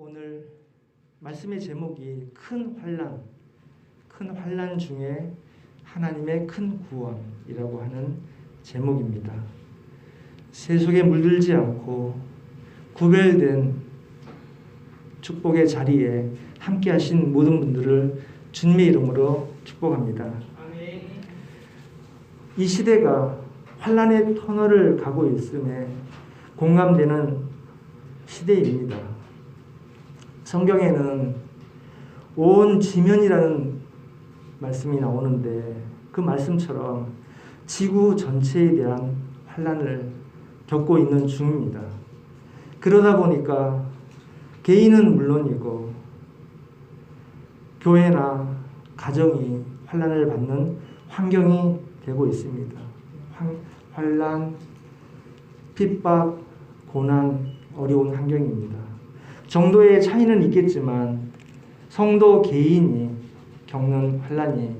오늘 말씀의 제목이 큰 환란, 큰 환란 중에 하나님의 큰 구원이라고 하는 제목입니다. 세속에 물들지 않고 구별된 축복의 자리에 함께 하신 모든 분들을 주님의 이름으로 축복합니다. 이 시대가 환란의 터널을 가고 있음에 공감되는 시대입니다. 성경에는 온 지면이라는 말씀이 나오는데 그 말씀처럼 지구 전체에 대한 환란을 겪고 있는 중입니다. 그러다 보니까 개인은 물론이고 교회나 가정이 환란을 받는 환경이 되고 있습니다. 환란, 핍박, 고난, 어려운 환경입니다. 정도의 차이는 있겠지만 성도 개인이 겪는 환란이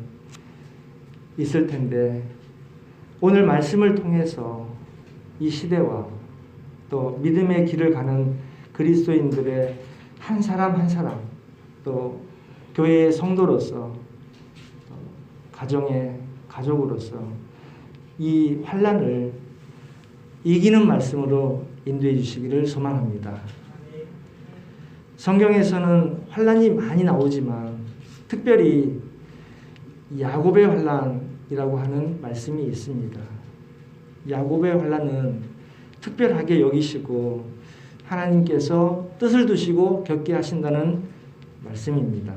있을 텐데 오늘 말씀을 통해서 이 시대와 또 믿음의 길을 가는 그리스도인들의 한 사람 한 사람 또 교회의 성도로서 가정의 가족으로서 이 환란을 이기는 말씀으로 인도해 주시기를 소망합니다. 성경에서는 환란이 많이 나오지만 특별히 야곱의 환란이라고 하는 말씀이 있습니다. 야곱의 환란은 특별하게 여기시고 하나님께서 뜻을 두시고 겪게 하신다는 말씀입니다.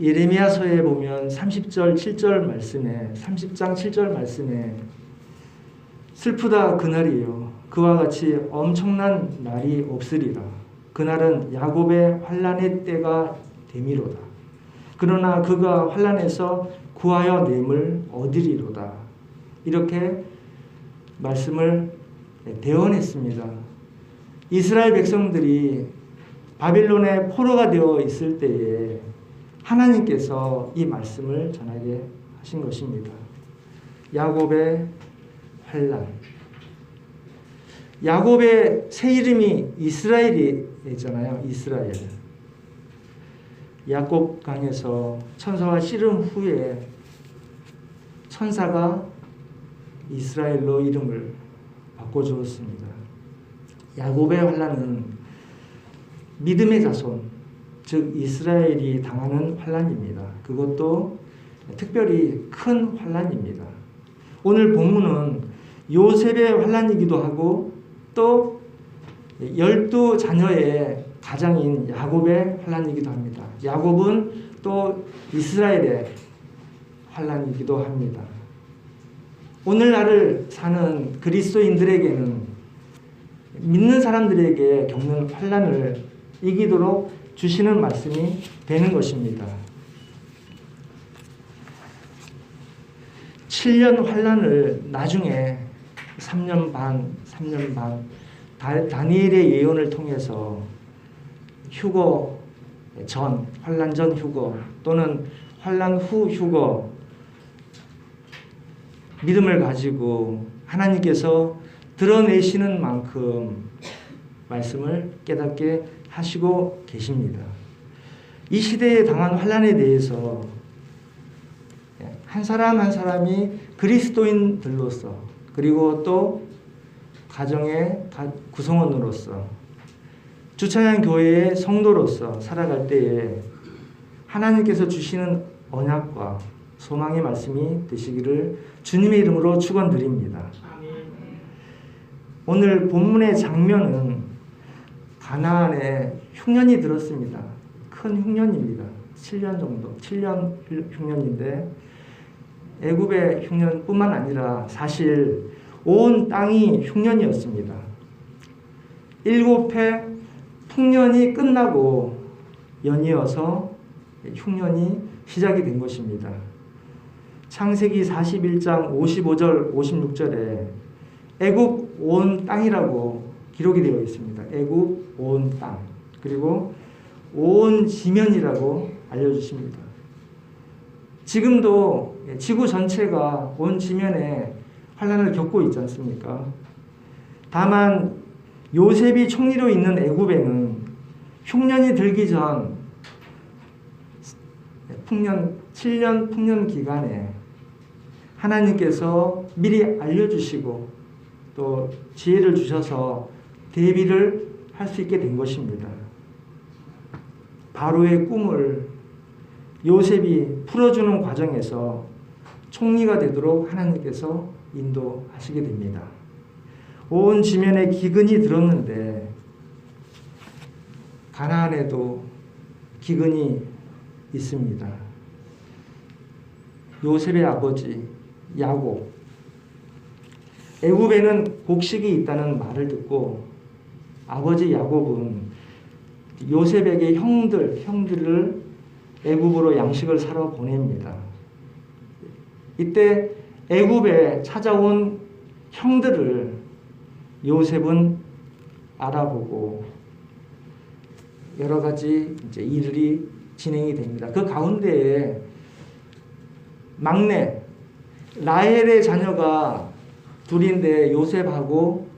예레미야서에 보면 30절 7절 말씀에 30장 7절 말씀에 슬프다 그날이요 그와 같이 엄청난 날이 없으리라 그날은 야곱의 환란의 때가 되미로다 그러나 그가 환란에서 구하여 nem을 얻으리로다 이렇게 말씀을 대언했습니다. 이스라엘 백성들이 바빌론의 포로가 되어 있을 때에 하나님께서 이 말씀을 전하게 하신 것입니다. 야곱의 환란. 야곱의 새 이름이 이스라엘이잖아요. 이스라엘. 야곱 강에서 천사와 씨름 후에 천사가 이스라엘로 이름을 바꿔 주었습니다. 야곱의 환란은 믿음의 자손, 즉 이스라엘이 당하는 환란입니다. 그것도 특별히 큰 환란입니다. 오늘 본문은 요셉의 환란이기도 하고 또 열두 자녀의 가장인 야곱의 환란이기도 합니다. 야곱은 또 이스라엘의 환란이기도 합니다. 오늘날을 사는 그리스도인들에게는 믿는 사람들에게 겪는 환란을 이기도록 주시는 말씀이 되는 것입니다. 7년 환란을 나중에 3년 반, 3년 반 다니엘의 예언을 통해서 휴거 전, 환란 전 휴거 또는 환란 후 휴거 믿음을 가지고 하나님께서 드러내시는 만큼 말씀을 깨닫게 하시고 계십니다. 이 시대에 당한 환란에 대해서 한 사람 한 사람이 그리스도인들로서 그리고 또 가정의 구성원으로서 주차장 교회의 성도로서 살아갈 때에 하나님께서 주시는 언약과 소망의 말씀이 되시기를 주님의 이름으로 축원드립니다. 오늘 본문의 장면은 가나안에 흉년이 들었습니다. 큰 흉년입니다. 7년 정도, 7년 흉년인데 애굽의 흉년뿐만 아니라 사실 온 땅이 흉년이었습니다. 일곱 해 풍년이 끝나고 연이어서 흉년이 시작이 된 것입니다. 창세기 41장 55절 56절에 애굽 온 땅이라고 기록이 되어 있습니다. 애굽 온 땅. 그리고 온 지면이라고 알려 주십니다. 지금도 지구 전체가 온 지면에 환란을 겪고 있지 않습니까? 다만 요셉이 총리로 있는 애굽에는 흉년이 들기 전 풍년 7년 풍년 기간에 하나님께서 미리 알려주시고 또 지혜를 주셔서 대비를 할 수 있게 된 것입니다. 바로의 꿈을 요셉이 풀어주는 과정에서 총리가 되도록 하나님께서 인도하시게 됩니다. 온 지면에 기근이 들었는데 가나안에도 기근이 있습니다. 요셉의 아버지 야곱 애굽에는 곡식이 있다는 말을 듣고 아버지 야곱은 요셉에게 형들 형들을 애굽으로 양식을 사러 보냅니다. 이때 애굽에 찾아온 형들을 요셉은 알아보고 여러 가지 이제 일이 진행이 됩니다. 그 가운데에 막내 라헬의 자녀가 둘인데 요셉하고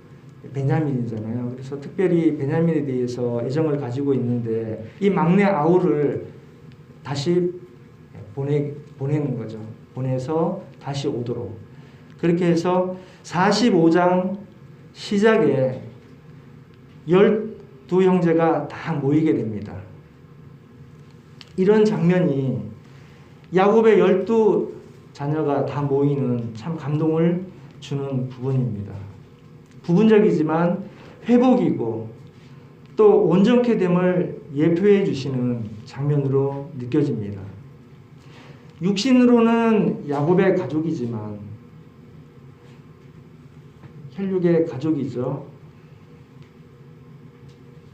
베냐민이잖아요. 그래서 특별히 베냐민에 대해서 애정을 가지고 있는데 이 막내 아우를 다시 보내 보내는 거죠. 보내서 다시 오도록 그렇게 해서 45장 시작에 열두 형제가 다 모이게 됩니다. 이런 장면이 야곱의 열두 자녀가 다 모이는 참 감동을 주는 부분입니다. 부분적이지만 회복이고 또 온전케 됨을 예표해 주시는 장면으로 느껴집니다. 육신으로는 야곱의 가족이지만 혈육의 가족이죠.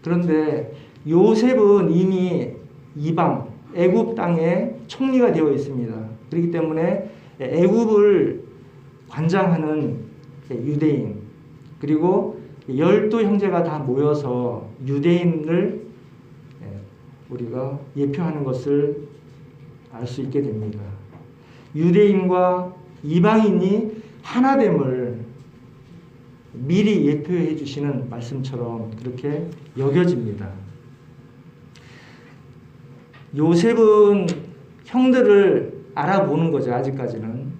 그런데 요셉은 이미 이방 애굽 땅에 총리가 되어 있습니다. 그렇기 때문에 애굽을 관장하는 유대인 그리고 열두 형제가 다 모여서 유대인을 우리가 예표하는 것을 알 수 있게 됩니다. 유대인과 이방인이 하나됨을 미리 예표해 주시는 말씀처럼 그렇게 여겨집니다. 요셉은 형들을 알아보는 거죠. 아직까지는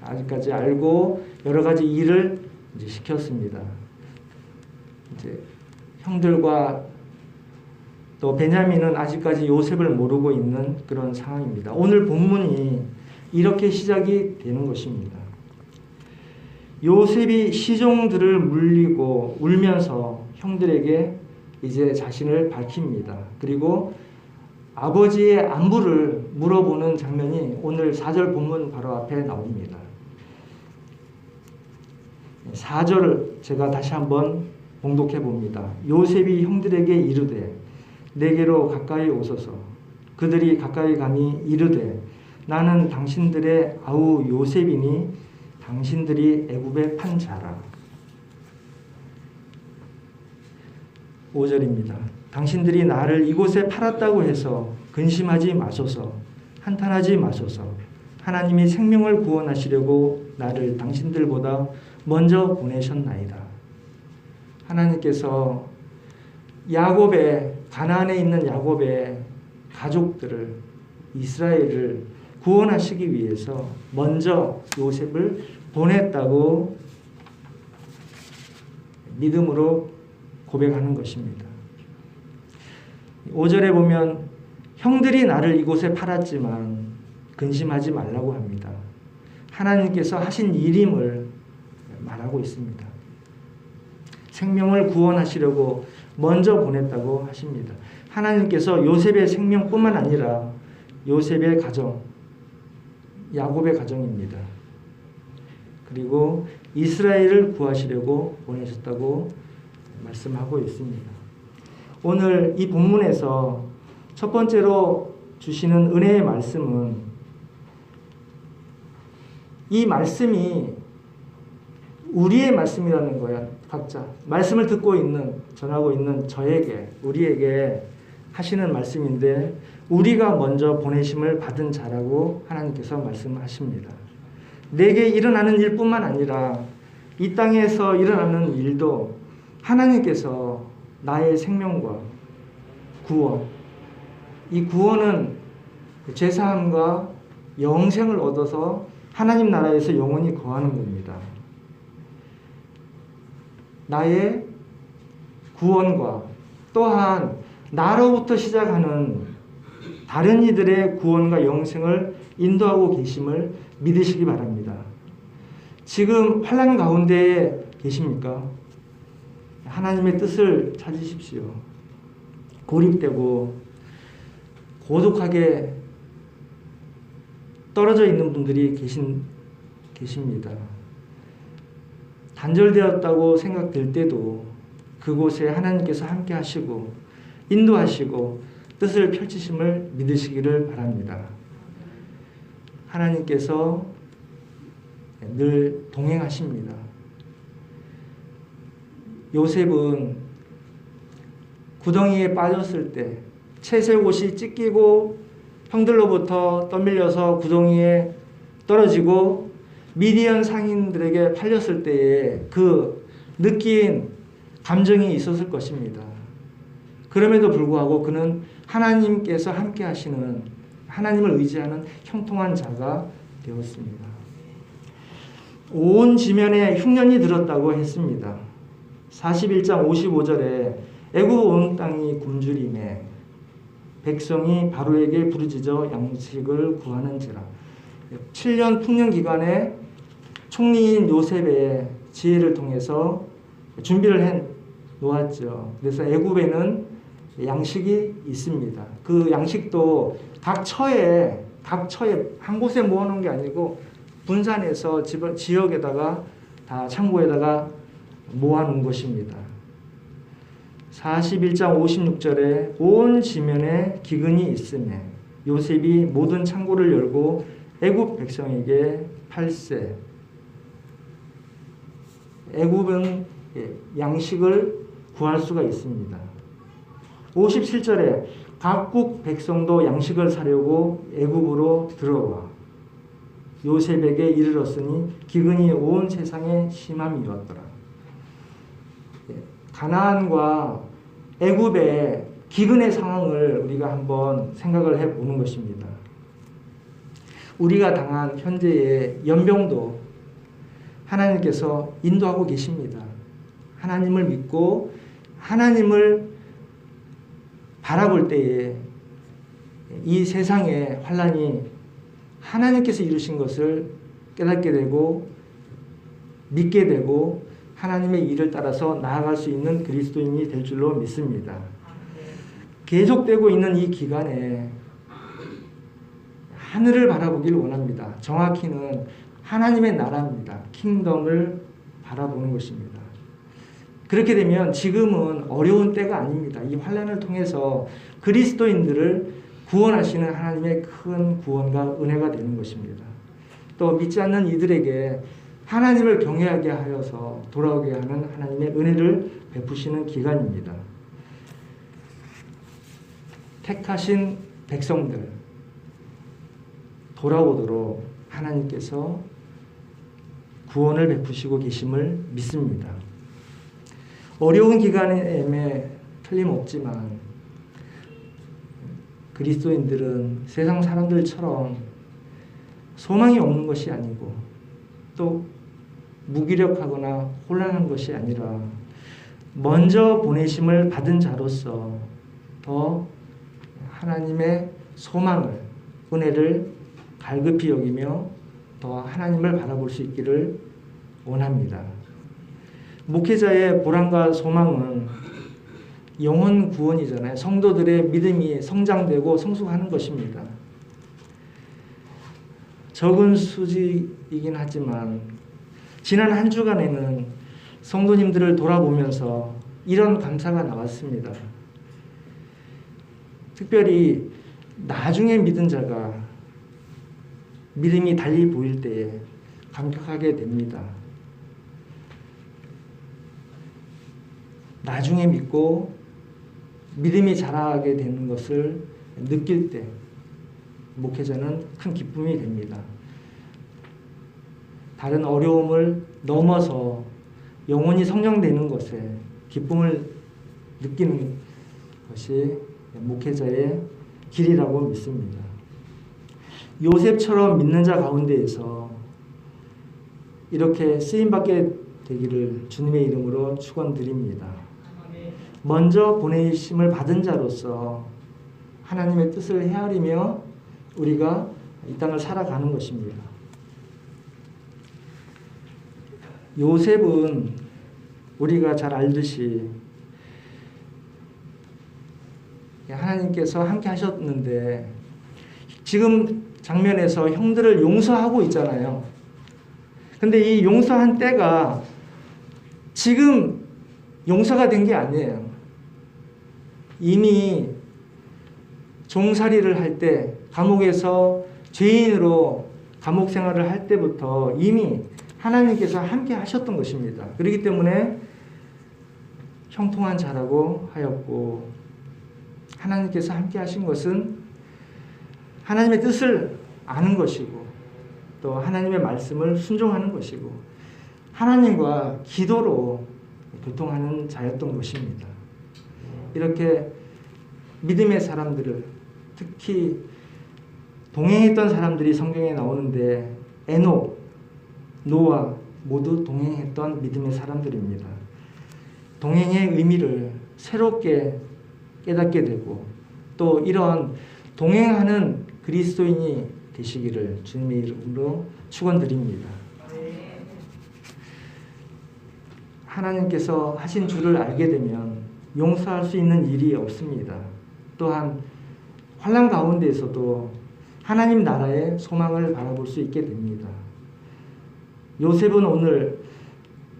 아직까지 알고 여러 가지 일을 이제 시켰습니다. 이제 형들과 또 베냐민은 아직까지 요셉을 모르고 있는 그런 상황입니다. 오늘 본문이 이렇게 시작이 되는 것입니다. 요셉이 시종들을 물리고 울면서 형들에게 이제 자신을 밝힙니다. 그리고 아버지의 안부를 물어보는 장면이 오늘 4절 본문 바로 앞에 나옵니다. 4절을 제가 다시 한번 봉독해 봅니다. 요셉이 형들에게 이르되 내게로 가까이 오소서 그들이 가까이 감히 이르되 나는 당신들의 아우 요셉이니 당신들이 애굽에 판 자라. 5절입니다. 당신들이 나를 이곳에 팔았다고 해서 근심하지 마소서 한탄하지 마소서 하나님이 생명을 구원하시려고 나를 당신들보다 먼저 보내셨나이다. 하나님께서 야곱의 가나안에 있는 야곱의 가족들을 이스라엘을 구원하시기 위해서 먼저 요셉을 보냈다고 믿음으로 고백하는 것입니다. 5절에 보면 형들이 나를 이곳에 팔았지만 근심하지 말라고 합니다. 하나님께서 하신 일임을 말하고 있습니다. 생명을 구원하시려고 먼저 보냈다고 하십니다. 하나님께서 요셉의 생명뿐만 아니라 요셉의 가정, 야곱의 가정입니다. 그리고 이스라엘을 구하시려고 보내셨다고 말씀하고 있습니다. 오늘 이 본문에서 첫 번째로 주시는 은혜의 말씀은 이 말씀이 우리의 말씀이라는 거야, 각자. 말씀을 듣고 있는, 전하고 있는 저에게, 우리에게 하시는 말씀인데, 우리가 먼저 보내심을 받은 자라고 하나님께서 말씀하십니다. 내게 일어나는 일뿐만 아니라 이 땅에서 일어나는 일도 하나님께서 나의 생명과 구원, 이 구원은 죄사함과 영생을 얻어서 하나님 나라에서 영원히 거하는 겁니다. 나의 구원과 또한 나로부터 시작하는 다른 이들의 구원과 영생을 인도하고 계심을 믿으시기 바랍니다. 지금 환란 가운데 계십니까? 하나님의 뜻을 찾으십시오. 고립되고 고독하게 떨어져 있는 분들이 계신 계십니다. 단절되었다고 생각될 때도 그곳에 하나님께서 함께 하시고 인도하시고 뜻을 펼치심을 믿으시기를 바랍니다. 하나님께서 늘 동행하십니다. 요셉은 구덩이에 빠졌을 때 채색옷이 찢기고 형들로부터 떠밀려서 구덩이에 떨어지고 미디안 상인들에게 팔렸을 때에 그 느낀 감정이 있었을 것입니다. 그럼에도 불구하고 그는 하나님께서 함께 하시는 하나님을 의지하는 형통한 자가 되었습니다. 온 지면에 흉년이 들었다고 했습니다. 41장 55절에 애굽 온 땅이 굶주림에 백성이 바로에게 부르짖어 양식을 구하는지라. 7년 풍년 기간에 총리인 요셉의 지혜를 통해서 준비를 해 놓았죠. 그래서 애굽에는 양식이 있습니다. 그 양식도 각 처에 각 처에 한 곳에 모아놓은 게 아니고 분산해서 지역에다가 다 창고에다가 모아놓은 것입니다. 41장 56절에 온 지면에 기근이 있음에 요셉이 모든 창고를 열고 애굽 백성에게 팔세 애굽은 양식을 구할 수가 있습니다. 57절에 각국 백성도 양식을 사려고 애굽으로 들어와 요셉에게 이르렀으니 기근이 온 세상에 심함이었더라. 예, 가나안과 애굽의 기근의 상황을 우리가 한번 생각을 해 보는 것입니다. 우리가 당한 현재의 연병도 하나님께서 인도하고 계십니다. 하나님을 믿고 하나님을 바라볼 때에 이 세상의 환란이 하나님께서 이루신 것을 깨닫게 되고 믿게 되고 하나님의 일을 따라서 나아갈 수 있는 그리스도인이 될 줄로 믿습니다. 계속되고 있는 이 기간에 하늘을 바라보길 원합니다. 정확히는 하나님의 나라입니다. 킹덤을 바라보는 것입니다. 그렇게 되면 지금은 어려운 때가 아닙니다. 이 환란을 통해서 그리스도인들을 구원하시는 하나님의 큰 구원과 은혜가 되는 것입니다. 또 믿지 않는 이들에게 하나님을 경외하게 하여서 돌아오게 하는 하나님의 은혜를 베푸시는 기간입니다. 택하신 백성들 돌아오도록 하나님께서 구원을 베푸시고 계심을 믿습니다. 어려운 기간에 틀림없지만 그리스도인들은 세상 사람들처럼 소망이 없는 것이 아니고 또 무기력하거나 혼란한 것이 아니라 먼저 보내심을 받은 자로서 더 하나님의 소망을 은혜를 갈급히 여기며 더 하나님을 바라볼 수 있기를 원합니다. 목회자의 보람과 소망은 영혼 구원이잖아요. 성도들의 믿음이 성장되고 성숙하는 것입니다. 적은 수지이긴 하지만 지난 한 주간에는 성도님들을 돌아보면서 이런 감사가 나왔습니다. 특별히 나중에 믿은 자가 믿음이 달리 보일 때에 감격하게 됩니다. 나중에 믿고 믿음이 자라게 되는 것을 느낄 때 목회자는 큰 기쁨이 됩니다. 다른 어려움을 넘어서 영혼이 성장되는 것에 기쁨을 느끼는 것이 목회자의 길이라고 믿습니다. 요셉처럼 믿는 자 가운데에서 이렇게 쓰임받게 되기를 주님의 이름으로 축원드립니다. 먼저 보내심을 받은 자로서 하나님의 뜻을 헤아리며 우리가 이 땅을 살아가는 것입니다. 요셉은 우리가 잘 알듯이 하나님께서 함께 하셨는데 지금 장면에서 형들을 용서하고 있잖아요. 근데 이 용서한 때가 지금 용서가 된 게 아니에요. 이미 종살이를 할 때 감옥에서 죄인으로 감옥 생활을 할 때부터 이미 하나님께서 함께 하셨던 것입니다. 그렇기 때문에 형통한 자라고 하였고 하나님께서 함께 하신 것은 하나님의 뜻을 아는 것이고 또 하나님의 말씀을 순종하는 것이고 하나님과 기도로 교통하는 자였던 것입니다. 이렇게 믿음의 사람들을 특히 동행했던 사람들이 성경에 나오는데 에녹, 노아 모두 동행했던 믿음의 사람들입니다. 동행의 의미를 새롭게 깨닫게 되고 또 이런 동행하는 그리스도인이 되시기를 주님의 이름으로 축원드립니다. 하나님께서 하신 줄을 알게 되면 용서할 수 있는 일이 없습니다. 또한 환란 가운데에서도 하나님 나라의 소망을 바라볼 수 있게 됩니다. 요셉은 오늘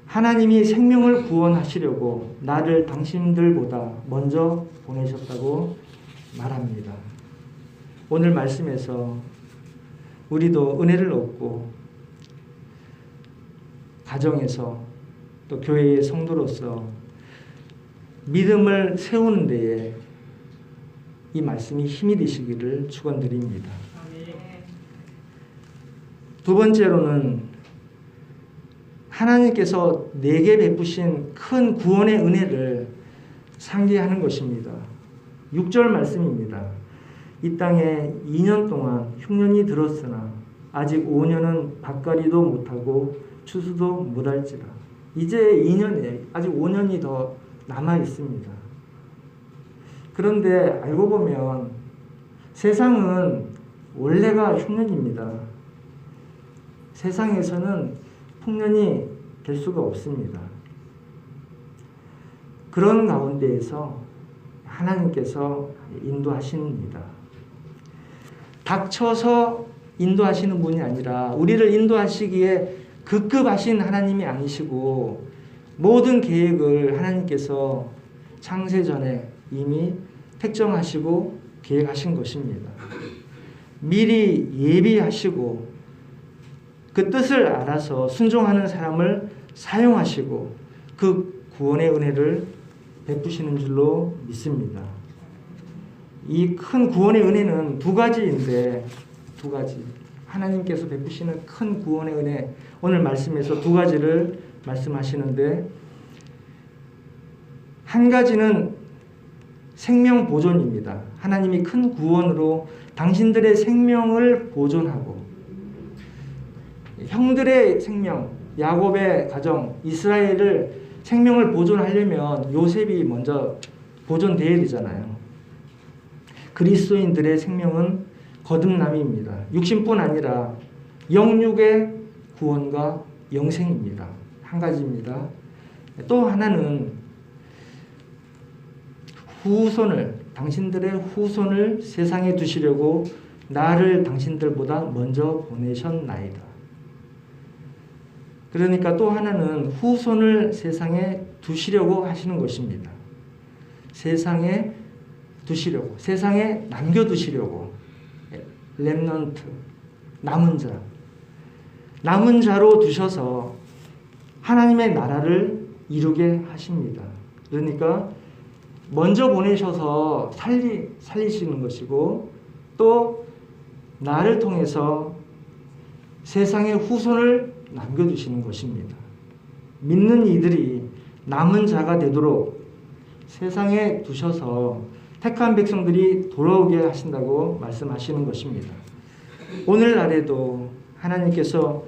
하나님이 생명을 구원하시려고 나를 당신들보다 먼저 보내셨다고 말합니다. 오늘 말씀에서 우리도 은혜를 얻고 가정에서 또 교회의 성도로서 믿음을 세우는 데에 이 말씀이 힘이 되시기를 축원드립니다. 두 번째로는 하나님께서 내게 베푸신 큰 구원의 은혜를 상기하는 것입니다. 6절 말씀입니다. 이 땅에 2년 동안 흉년이 들었으나 아직 5년은 밭가리도 못하고 추수도 못할지라. 이제 2년이에요. 아직 5년이 더 남아 있습니다. 그런데 알고 보면 세상은 원래가 흉년입니다. 세상에서는 풍년이 될 수가 없습니다. 그런 가운데에서 하나님께서 인도하십니다. 닥쳐서 인도하시는 분이 아니라 우리를 인도하시기에 급급하신 하나님이 아니시고 모든 계획을 하나님께서 창세 전에 이미 택정하시고 계획하신 것입니다. 미리 예비하시고 그 뜻을 알아서 순종하는 사람을 사용하시고 그 구원의 은혜를 베푸시는 줄로 믿습니다. 이 큰 구원의 은혜는 두 가지인데 두 가지. 하나님께서 베푸시는 큰 구원의 은혜 오늘 말씀에서 두 가지를 말씀하시는데 한 가지는 생명 보존입니다. 하나님이 큰 구원으로 당신들의 생명을 보존하고 형들의 생명, 야곱의 가정, 이스라엘을 생명을 보존하려면 요셉이 먼저 보존돼야 되잖아요. 그리스도인들의 생명은 거듭남입니다. 육신뿐 아니라 영육의 구원과 영생입니다. 한 가지입니다. 또 하나는 후손을 당신들의 후손을 세상에 두시려고 나를 당신들보다 먼저 보내셨나이다. 그러니까 또 하나는 후손을 세상에 두시려고 하시는 것입니다. 세상에 두시려고, 세상에 남겨두시려고. 렘넌트, 남은 자. 남은 자로 두셔서 하나님의 나라를 이루게 하십니다. 그러니까 먼저 보내셔서 살리, 살리시는 것이고 또 나를 통해서 세상의 후손을 남겨두시는 것입니다. 믿는 이들이 남은 자가 되도록 세상에 두셔서 택한 백성들이 돌아오게 하신다고 말씀하시는 것입니다. 오늘날에도 하나님께서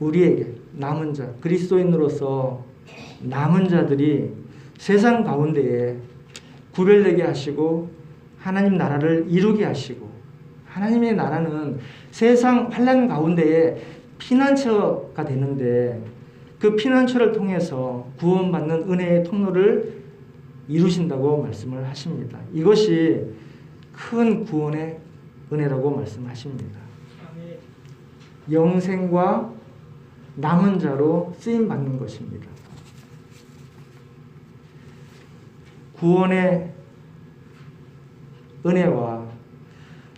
우리에게 남은 자, 그리스도인으로서 남은 자들이 세상 가운데에 구별되게 하시고 하나님 나라를 이루게 하시고 하나님의 나라는 세상 환란 가운데에 피난처가 되는데 그 피난처를 통해서 구원받는 은혜의 통로를 이루신다고 말씀을 하십니다. 이것이 큰 구원의 은혜라고 말씀하십니다. 영생과 남은 자로 쓰임 받는 것입니다. 구원의 은혜와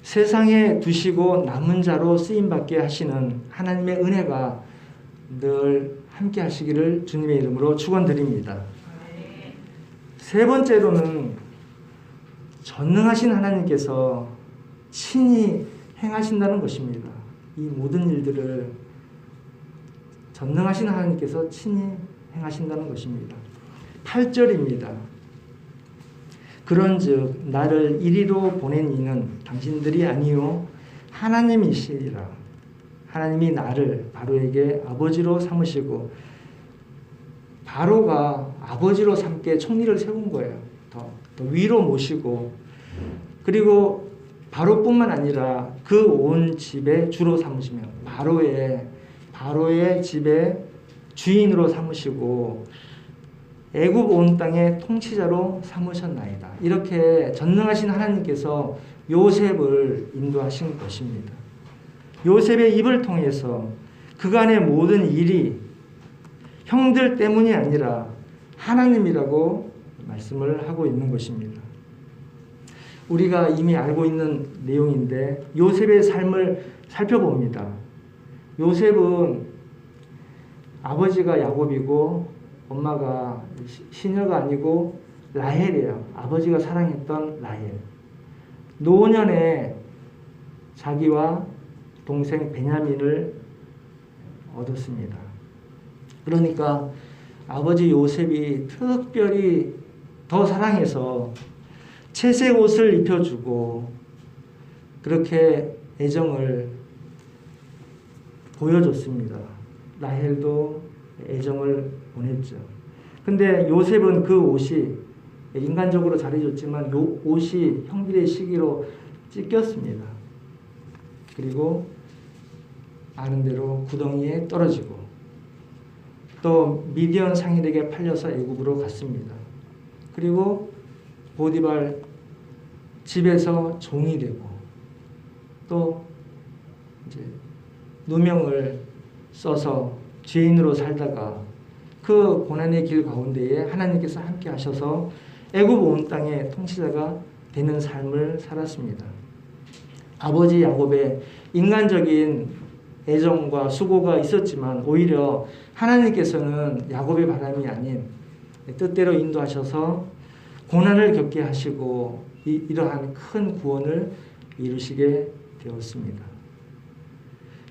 세상에 두시고 남은 자로 쓰임 받게 하시는 하나님의 은혜가 늘 함께 하시기를 주님의 이름으로 축원드립니다. 세 번째로는 전능하신 하나님께서 친히 행하신다는 것입니다. 이 모든 일들을 전능하신 하나님께서 친히 행하신다는 것입니다. 8절입니다. 그런즉 나를 이리로 보낸 이는 당신들이 아니요 하나님이시리라. 하나님이 나를 바로에게 아버지로 삼으시고 바로가 아버지로 삼게 총리를 세운 거예요. 더, 더 위로 모시고 그리고 바로뿐만 아니라 그 온 집에 주로 삼으시며 바로의 바로의 집에 주인으로 삼으시고 애굽 온 땅의 통치자로 삼으셨나이다. 이렇게 전능하신 하나님께서 요셉을 인도하신 것입니다. 요셉의 입을 통해서 그간의 모든 일이 형들 때문이 아니라 하나님이라고 말씀을 하고 있는 것입니다. 우리가 이미 알고 있는 내용인데 요셉의 삶을 살펴봅니다. 요셉은 아버지가 야곱이고 엄마가 시녀가 아니고 라헬이에요. 아버지가 사랑했던 라헬. 노년에 자기와 동생 베냐민을 얻었습니다. 그러니까 아버지 요셉이 특별히 더 사랑해서 채색 옷을 입혀주고 그렇게 애정을 보여줬습니다. 라헬도 애정을 보냈죠. 근데 요셉은 그 옷이 인간적으로 잘해줬지만 요 옷이 형들의 시기로 찢겼습니다. 그리고 아는 대로 구덩이에 떨어지고 또 미디언 상인에게 팔려서 애굽으로 갔습니다. 그리고 보디발 집에서 종이 되고 또 이제 누명을 써서 죄인으로 살다가 그 고난의 길 가운데에 하나님께서 함께 하셔서 애굽 온 땅의 통치자가 되는 삶을 살았습니다. 아버지 야곱의 인간적인 애정과 수고가 있었지만 오히려 하나님께서는 야곱의 바람이 아닌 뜻대로 인도하셔서 고난을 겪게 하시고 이, 이러한 큰 구원을 이루시게 되었습니다.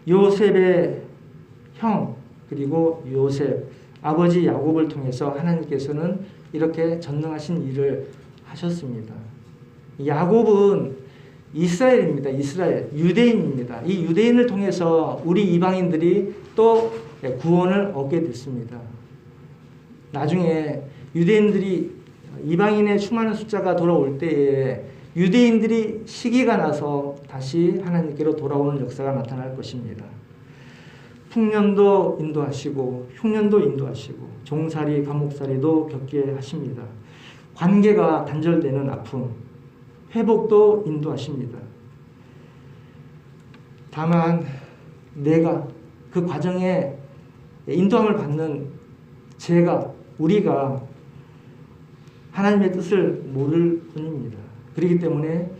요셉의 형 그리고 요셉 아버지 야곱을 통해서 하나님께서는 이렇게 전능하신 일을 하셨습니다. 야곱은 이스라엘입니다. 이스라엘 유대인입니다. 이 유대인을 통해서 우리 이방인들이 또 구원을 얻게 됐습니다. 나중에 유대인들이 이방인의 수많은 숫자가 돌아올 때에 유대인들이 시기가 나서 다시 하나님께로 돌아오는 역사가 나타날 것입니다. 풍년도 인도하시고 흉년도 인도하시고 종살이 감옥살이도 겪게 하십니다. 관계가 단절되는 아픔 회복도 인도하십니다. 다만 내가 그 과정에 인도함을 받는 제가 우리가 하나님의 뜻을 모를 뿐입니다. 그렇기 때문에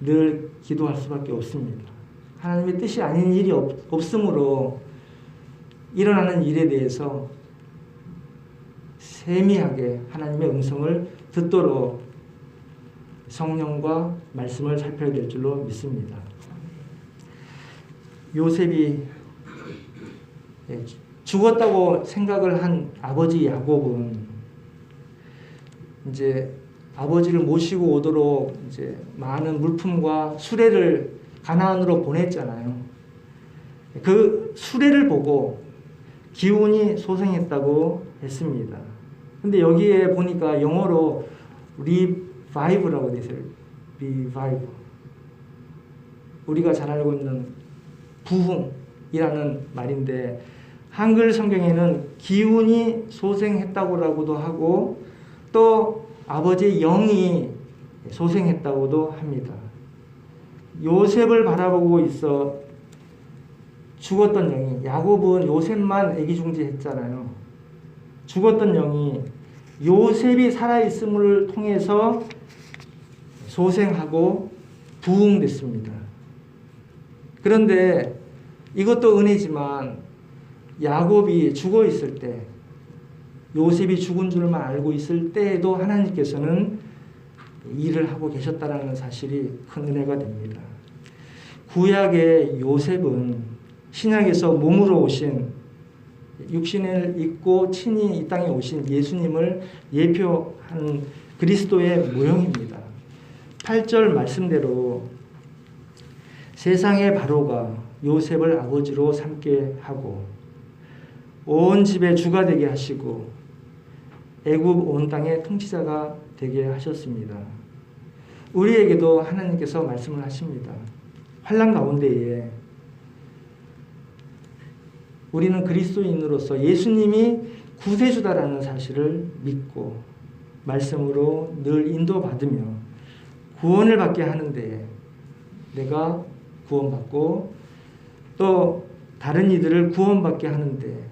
늘 기도할 수밖에 없습니다. 하나님의 뜻이 아닌 일이 없, 없으므로 일어나는 일에 대해서 세미하게 하나님의 음성을 듣도록 성령과 말씀을 살펴야 될 줄로 믿습니다. 요셉이 죽었다고 생각을 한 아버지 야곱은 이제 아버지를 모시고 오도록 이제 많은 물품과 수레를 가나안으로 보냈잖아요. 그 수레를 보고 기운이 소생했다고 했습니다. 근데 여기에 보니까 영어로 revive라고 돼 있어요. revive. 우리가 잘 알고 있는 부흥이라는 말인데 한글 성경에는 기운이 소생했다고라고도 하고 또 아버지의 영이 소생했다고도 합니다. 요셉을 바라보고 있어 죽었던 영이 야곱은 요셉만 애기 중지했잖아요. 죽었던 영이 요셉이 살아 있음을 통해서 소생하고 부흥됐습니다. 그런데 이것도 은혜지만 야곱이 죽어 있을 때 요셉이 죽은 줄만 알고 있을 때에도 하나님께서는 일을 하고 계셨다라는 사실이 큰 은혜가 됩니다. 구약의 요셉은 신약에서 몸으로 오신 육신을 입고 친히 이 땅에 오신 예수님을 예표하는 그리스도의 모형입니다. 8절 말씀대로 세상의 바로가 요셉을 아버지로 삼게 하고 온 집의 주가 되게 하시고 애굽 온 땅의 통치자가 되게 하셨습니다. 우리에게도 하나님께서 말씀을 하십니다. 환란 가운데에 우리는 그리스도인으로서 예수님이 구세주다라는 사실을 믿고 말씀으로 늘 인도받으며 구원을 받게 하는데 내가 구원받고 또 다른 이들을 구원받게 하는데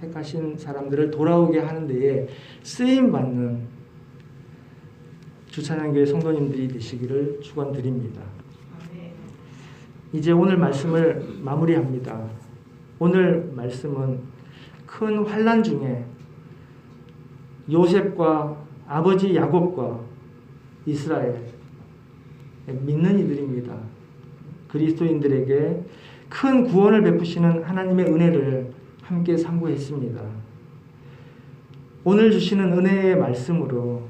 택하신 사람들을 돌아오게 하는 데에 쓰임 받는 주찬양교회 성도님들이 되시기를 축원드립니다. 이제 오늘 말씀을 마무리합니다. 오늘 말씀은 큰 환란 중에 요셉과 아버지 야곱과 이스라엘 믿는 이들입니다. 그리스도인들에게 큰 구원을 베푸시는 하나님의 은혜를 함께 상고했습니다. 오늘 주시는 은혜의 말씀으로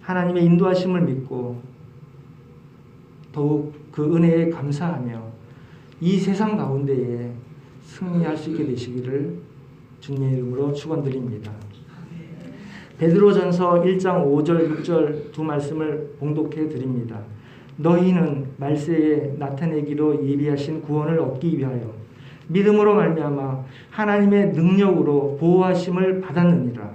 하나님의 인도하심을 믿고 더욱 그 은혜에 감사하며 이 세상 가운데에 승리할 수 있게 되시기를 주님의 이름으로 축원드립니다. 베드로전서 1장 5절 6절 두 말씀을 봉독해 드립니다. 너희는 말세에 나타내기로 예비하신 구원을 얻기 위하여 믿음으로 말미암아 하나님의 능력으로 보호하심을 받았느니라.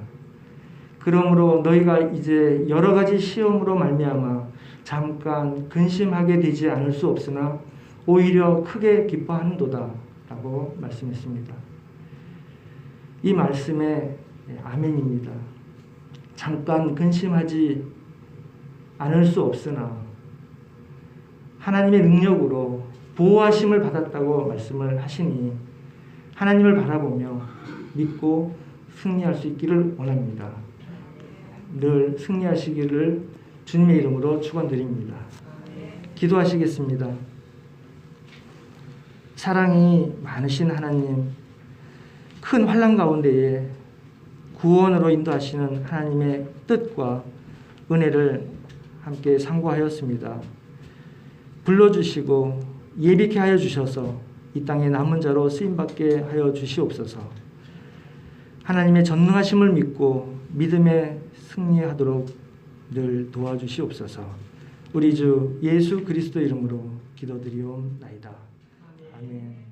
그러므로 너희가 이제 여러 가지 시험으로 말미암아 잠깐 근심하게 되지 않을 수 없으나 오히려 크게 기뻐하는도다라고 말씀했습니다. 이 말씀에 아멘입니다. 잠깐 근심하지 않을 수 없으나 하나님의 능력으로 보호하심을 받았다고 말씀을 하시니 하나님을 바라보며 믿고 승리할 수 있기를 원합니다. 늘 승리하시기를 주님의 이름으로 축원드립니다. 기도하시겠습니다. 사랑이 많으신 하나님, 큰 환란 가운데에 구원으로 인도하시는 하나님의 뜻과 은혜를 함께 상고하였습니다. 불러주시고 예비케 하여 주셔서 이 땅에 남은 자로 쓰임받게 하여 주시옵소서. 하나님의 전능하심을 믿고 믿음에 승리하도록 늘 도와주시옵소서. 우리 주 예수 그리스도 이름으로 기도드리옵나이다. 아멘.